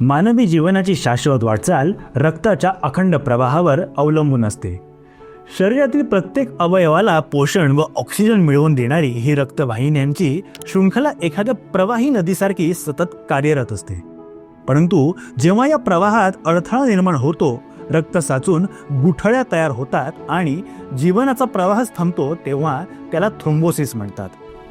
मानवी जीवनाची शाश्वत वाटचाल रक्ताच्या अखंड प्रवाहावर अवलंबून असते. शरीरातील प्रत्येक अवयवाला पोषण व ऑक्सिजन मिळवून देणारी ही रक्तवाहिन्यांची शृंखला एखाद्या प्रवाही नदीसारखी सतत कार्यरत असते. परंतु जेव्हा या प्रवाहात अडथळा निर्माण होतो रक्त साचून गुठळ्या तयार होतात आणि जीवनाचा प्रवाहच थांबतो तेव्हा त्याला थ्रोम्बोसिस म्हणतात.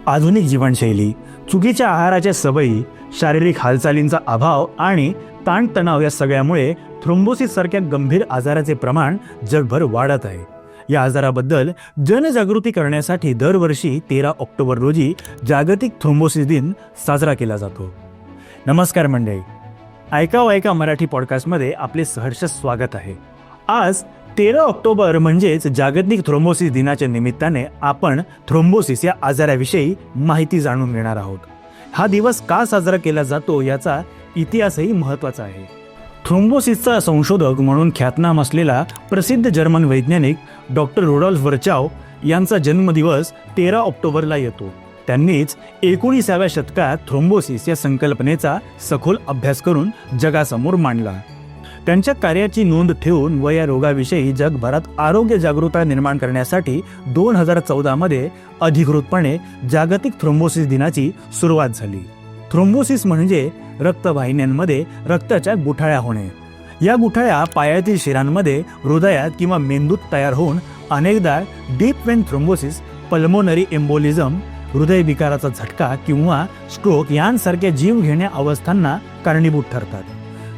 आधुनिक जीवनशैली चुकीच्या आहाराच्या सवयी शारीरिक हालचालींचा अभाव आणि ताणतणाव या सगळ्यामुळे थ्रोम्बोसिससारख्या गंभीर आजाराचे प्रमाण जगभर वाढत आहे. या आजाराबद्दल जनजागृती करण्यासाठी दरवर्षी तेरा ऑक्टोबर रोजी जागतिक थ्रोम्बोसिस दिन साजरा केला जातो. नमस्कार मंडळी. ऐकाव ऐका मराठी पॉडकास्टमध्ये आपले सहर्ष स्वागत आहे. आज तेरा ऑक्टोबर म्हणजेच जागतिक थ्रोम्बोसिस दिनाच्या निमित्ताने आपण थ्रोम्बोसिस या आजाराविषयी माहिती जाणून घेणार आहोत. हा दिवस का साजरा केला जातो याचा इतिहासही महत्त्वाचा आहे. थ्रोम्बोसिसचा संशोधक म्हणून ख्यातनाम असलेला प्रसिद्ध जर्मन वैज्ञानिक डॉक्टर रोडॉल्फ वर्चाव यांचा जन्मदिवस तेरा ऑक्टोबरला येतो. त्यांनीच एकोणीसाव्या शतकात थ्रोम्बोसिस या संकल्पनेचा सखोल अभ्यास करून जगासमोर मांडला. त्यांच्या कार्याची नोंद ठेवून व या रोगाविषयी जगभरात आरोग्य जागरूकता निर्माण करण्यासाठी दोन हजार चौदामध्ये अधिकृतपणे जागतिक थ्रोम्बोसिस दिनाची सुरुवात झाली. थ्रोम्बोसिस म्हणजे रक्तवाहिन्यांमध्ये रक्ताच्या गुठाळ्या होणे. या गुठाळ्या पायातील शिरांमध्ये हृदयात किंवा मेंदूत तयार होऊन अनेकदा deep vein thrombosis pulmonary embolism हृदयविकाराचा झटका किंवा स्ट्रोक यांसारख्या जीवघेण्या अवस्थांना कारणीभूत ठरतात.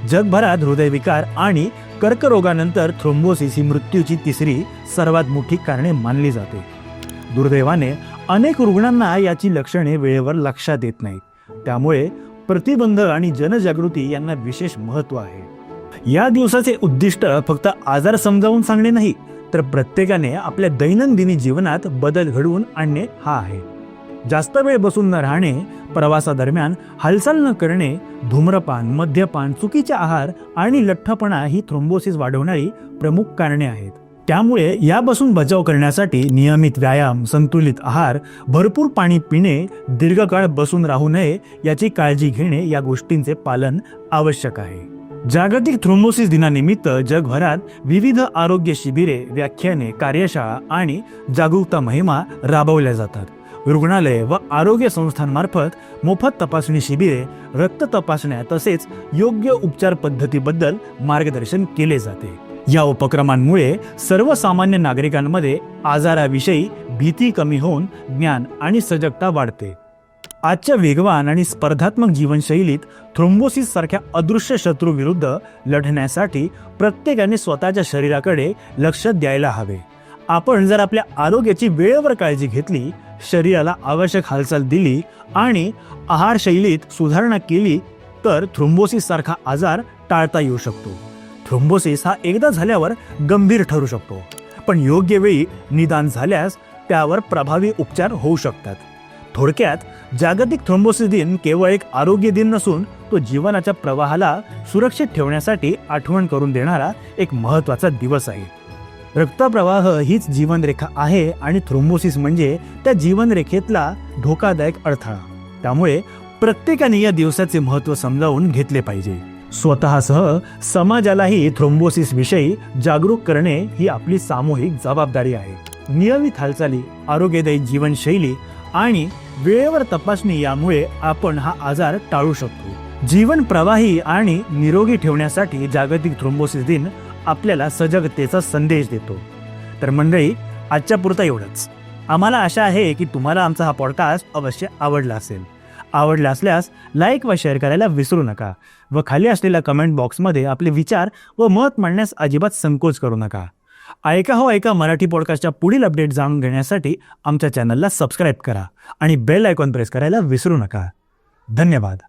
जगभरात हृदयविकार आणि कर्करोगानंतर थ्रोम्बोसिस ही मृत्यूची तिसरी सर्वात मोठी कारणे मानली जाते. दुर्दैवाने अनेक रुग्णांना याची लक्षणे वेळेवर लक्षात येत नाहीत. त्यामुळे प्रतिबंध आणि जनजागृती यांना विशेष महत्त्व आहे. या दिवसाचे उद्दिष्ट फक्त आजार समजावून सांगणे नाही तर प्रत्येकाने आपल्या दैनंदिनी जीवनात बदल घडवून आणणे हा आहे. जास्त वेळ बसून न राहणे प्रवासादरम्यान हालचाल न करणे धूम्रपान मद्यपान चुकीचा आहार आणि लठ्ठपणा ही थ्रोम्बोसिस वाढवणारी प्रमुख कारणे आहेत. त्यामुळे यापासून बचाव करण्यासाठी नियमित व्यायाम संतुलित आहार भरपूर पाणी पिणे दीर्घकाळ बसून राहू नये याची काळजी घेणे या गोष्टींचे पालन आवश्यक आहे. जागतिक थ्रोम्बोसिस दिनानिमित्त जगभरात विविध आरोग्य शिबिरे व्याख्याने कार्यशाळा आणि जागरूकता मोहिमा राबवल्या जातात. रुग्णालय व आरोग्य संस्थांमार्फत मोफत तपासणी शिबिरे रक्त तपासण्या तसेच योग्य उपचार पद्धतीबद्दल मार्गदर्शन केले जाते. या उपक्रमांमुळे सर्वसामान्य नागरिकांमध्ये आजाराविषयी भीती कमी होऊन ज्ञान आणि सजगता वाढते. आजच्या वेगवान आणि स्पर्धात्मक जीवनशैलीत थ्रोम्बोसिस सारख्या अदृश्य शत्रूविरुद्ध लढण्यासाठी प्रत्येकाने स्वतःच्या शरीराकडे लक्ष द्यायला हवे. आपण जर आपल्या आरोग्याची वेळेवर काळजी घेतली शरीराला आवश्यक हालचाल दिली आणि आहारशैलीत सुधारणा केली तर थ्रोम्बोसिस सारखा आजार टाळता येऊ शकतो. थ्रोम्बोसिस हा एकदा झाल्यावर गंभीर ठरू शकतो पण योग्य वेळी निदान झाल्यास त्यावर प्रभावी उपचार होऊ शकतात. थोडक्यात जागतिक थ्रोम्बोसिस दिन केवळ एक आरोग्य दिन नसून तो जीवनाच्या प्रवाहाला सुरक्षित ठेवण्यासाठी आठवण करून देणारा एक महत्त्वाचा दिवस आहे. रक्तप्रवाह हीच जीवनरेखा आहे आणि थ्रोम्बोसिस म्हणजे त्या जीवनरेखेतला धोकादायक अडथळा. त्यामुळे प्रत्येकाने या दिवसाचे महत्त्व समजावून घेतले पाहिजे. स्वतःसह समाजालाही थ्रोम्बोसिस विषयी जागरूक करणे ही आपली सामूहिक जबाबदारी आहे. नियमित हालचाली आरोग्यदायी जीवनशैली आणि वेळेवर तपासणी यामुळे आपण हा आजार टाळू शकतो. जीवन प्रवाही आणि निरोगी ठेवण्यासाठी जागतिक थ्रोम्बोसिस दिन आपल्याला सजगतेचा संदेश देतो. तर मंडळी आजच्या पुरता एवढंच. आम्हाला आशा आहे की तुम्हाला आमचा हा पॉडकास्ट अवश्य आवडला असेल. आवडला असल्यास लाईक व शेअर करायला विसरू नका व खाली असलेल्या कमेंट बॉक्समध्ये आपले विचार व मत मांडण्यास अजिबात संकोच करू नका. ऐका हो ऐका मराठी पॉडकास्टच्या पुढील अपडेट जाणून घेण्यासाठी आमच्या चॅनलला सबस्क्राईब करा आणि बेल आयकॉन प्रेस करायला विसरू नका. धन्यवाद.